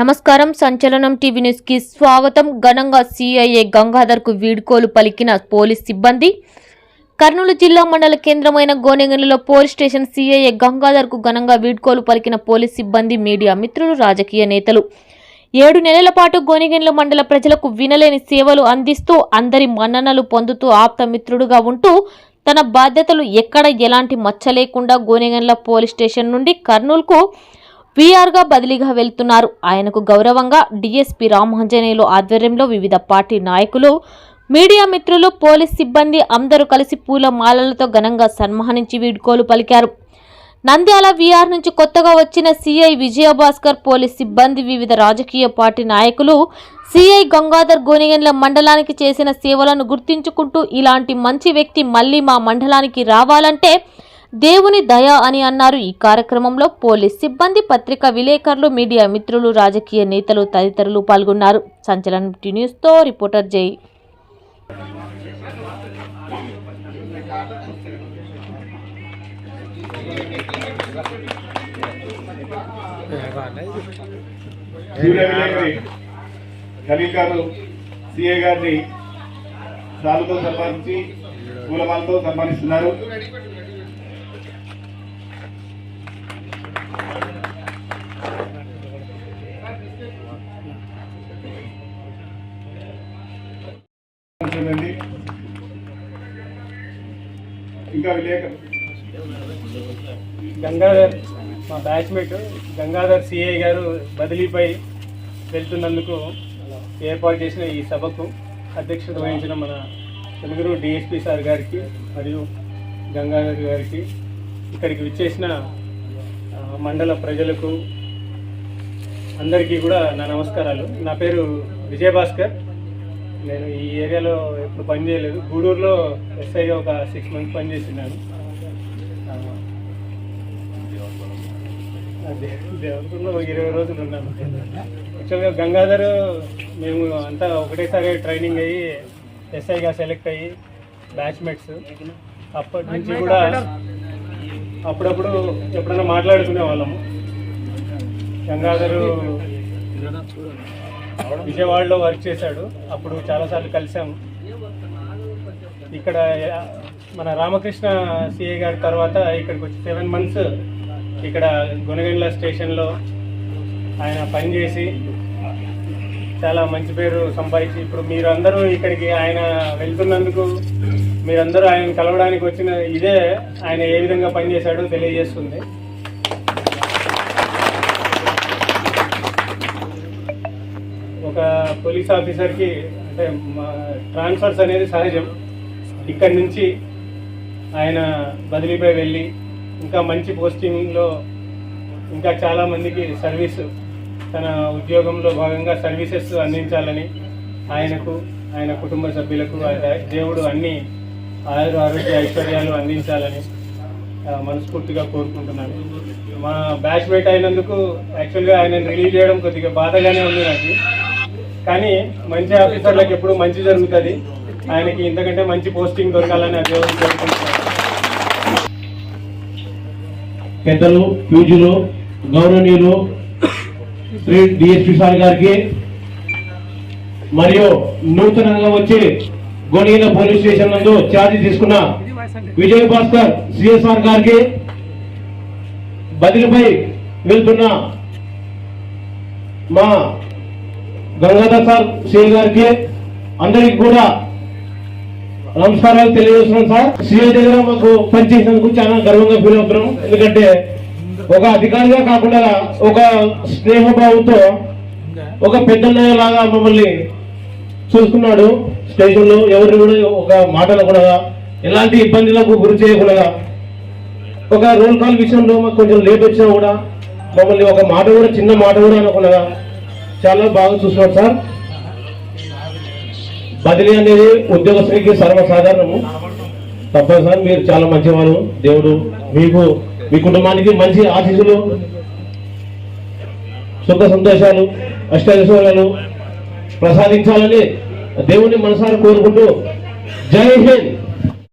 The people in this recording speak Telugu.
నమస్కారం. సంచలనం టీవీ న్యూస్కి స్వాగతం. ఘనంగా సిఐఏ గంగాధర్కు వీడ్కోలు పలికిన పోలీస్ సిబ్బంది. కర్నూలు జిల్లా మండల కేంద్రమైన గోనెగండ్లలో పోలీస్ స్టేషన్ సిఐఏ గంగాధర్కు ఘనంగా వీడ్కోలు పలికిన పోలీస్ సిబ్బంది మీడియా మిత్రులు రాజకీయ నేతలు. ఏడు నెలల పాటు గోనెగండ్ల మండల ప్రజలకు వినలేని సేవలు అందిస్తూ అందరి మన్ననలు పొందుతూ ఆప్త మిత్రుడుగా ఉంటూ తన బాధ్యతలు ఎక్కడ ఎలాంటి మచ్చ లేకుండా గోనెగండ్ల పోలీస్ స్టేషన్ నుండి కర్నూలుకు వీఆర్గా బదిలీగా వెళ్తున్నారు. ఆయనకు గౌరవంగా డీఎస్పీ రామాంజనేయులు ఆధ్వర్యంలో వివిధ పార్టీ నాయకులు మీడియా మిత్రులు పోలీస్ సిబ్బంది అందరూ కలిసి పూల మాలలతో ఘనంగా సన్మానించి వీడ్కోలు పలికారు. నంద్యాల వీఆర్ నుంచి కొత్తగా వచ్చిన సీఐ విజయభాస్కర్ పోలీస్ సిబ్బంది వివిధ రాజకీయ పార్టీ నాయకులు సిఐ గంగాధర్ గోనిగన్ల మండలానికి చేసిన సేవలను గుర్తించుకుంటూ ఇలాంటి మంచి వ్యక్తి మళ్ళీ మా మండలానికి రావాలంటే దేవుని దయ అని అన్నారు. ఈ కార్యక్రమంలో పోలీస్ సిబ్బంది పత్రికా విలేకరులు మీడియా మిత్రులు రాజకీయ నేతలు తదితరులు పాల్గొన్నారు. సంచలనం న్యూస్తో రిపోర్టర్ జై ఖలీల్ గారు సిఏ గారిని సాలుతో సన్మానించి పూలమాలతో సన్మానిస్తున్నారు. ఇంకా విలేకరు గంగాధర్ మా బ్యాచ్మేట్ గంగాధర్ సిఐ గారు బదిలీపై వెళ్తున్నందుకు ఏర్పాటు చేసిన ఈ సభకు అధ్యక్షత వహించిన మన తెలుగురు డిఎస్పి సార్ గారికి మరియు గంగాధర్ గారికి ఇక్కడికి విచ్చేసిన మండల ప్రజలకు అందరికీ కూడా నా నమస్కారాలు. నా పేరు విజయభాస్కర్. నేను ఈ ఏరియాలో ఎప్పుడు పని చేయలేదు గూడూరులో ఎస్ఐగా ఒక సిక్స్ మంత్స్ పనిచేసినాను ఒక ఇరవై రోజులు ఉన్నాను యాక్చువల్గా గంగాధర్ మేము అంతా ఒకటేసారి ట్రైనింగ్ అయ్యి ఎస్ఐగా సెలెక్ట్ అయ్యి బ్యాచ్మేట్స్. అప్పటి నుంచి కూడా అప్పుడప్పుడు ఎప్పుడైనా మాట్లాడుకునే వాళ్ళము. గంగాధరు విజయవాడలో వర్క్ చేశాడు. అప్పుడు చాలాసార్లు కలిసాము ఇక్కడ మన రామకృష్ణ సిఐ గారి తర్వాత ఇక్కడికి వచ్చి సెవెన్ మంత్స్ ఇక్కడ గుణగండ్ల స్టేషన్లో ఆయన పనిచేసి చాలా మంచి పేరు సంపాదించి ఇప్పుడు మీరు అందరూ ఇక్కడికి ఆయన వెళ్తున్నందుకు మీరందరూ ఆయన కలవడానికి వచ్చిన ఇదే ఆయన ఏ విధంగా పనిచేశాడో తెలియజేస్తుంది. ఒక పోలీస్ ఆఫీసర్కి అంటే ట్రాన్స్ఫర్స్ అనేది సహజం. ఇక్కడి నుంచి ఆయన బదిలీపై వెళ్ళి ఇంకా మంచి పోస్టింగ్లో ఇంకా చాలామందికి సర్వీస్ తన ఉద్యోగంలో భాగంగా సర్వీసెస్ అందించాలని ఆయనకు ఆయన కుటుంబ సభ్యులకు ఆయన దేవుడు అన్ని ఆయుర ఆరోగ్య ఐశ్వర్యాలు అందించాలని మనస్ఫూర్తిగా కోరుకుంటున్నాను. మా బ్యాచ్మేట్ అయినందుకు యాక్చువల్గా ఆయన రిలీవ్ చేయడం కొద్దిగా బాధగానే ఉంది నాకు. కానీ మంచి ఆఫీసర్లకు ఎప్పుడు మంచి జరుగుతుంది. ఆయనకి ఇంతకంటే మంచి పోస్టింగ్ దొరకాలని ఆ దేవుడు కోరుకుంటున్నాను. పెద్దలు పూజలు గౌరవనీయులు శ్రీ డిఎస్పి సార్ గారికి మరియు నూతనంగా వచ్చి గోనీల పోలీస్ స్టేషన్ నందు ఛార్జ్ తీసుకున్న విజయ్ భాస్కర్ సిఎస్ఆర్ గారికి బదిలీపై వెళ్తున్న మా గంగాధర్ సార్ సిఐ గారికి అందరికి కూడా నమస్కారాలు తెలియజేస్తున్నాం సార్. సీఏ దగ్గర మాకు పనిచేసినందుకు చాలా గర్వంగా ఫీల్ అవుతున్నాం. ఎందుకంటే ఒక అధికారిగా కాకుండా ఒక స్నేహభావంతో ఒక పెద్దన్నయ్య లాగా మమ్మల్ని చూసుకున్నాడు స్టేషన్లో ఎవరిని కూడా ఒక మాటలు కూడా ఎలాంటి ఇబ్బందులకు గురి చేయకుండా ఒక రోల్ కాల్ విషయంలో మాకు కొంచెం లేట్ వచ్చినా కూడా మమ్మల్ని ఒక మాట కూడా చిన్న మాట కూడా అనకుండా చాలా బాగా చూస్తున్నాడు సార్. బదిలీ అనేది ఉద్యోగస్తునికి సర్వసాధారణము. తప్పనిసరి మీరు చాలా మంచివారు దేవుడు మీకు మీ కుటుంబానికి మంచి ఆశీస్సులు సుఖ సంతోషాలు అష్టైశ్వర్యాలు ప్రసాదించాలని దేవుని మనసారి కోరుకుంటూ జై హింద్.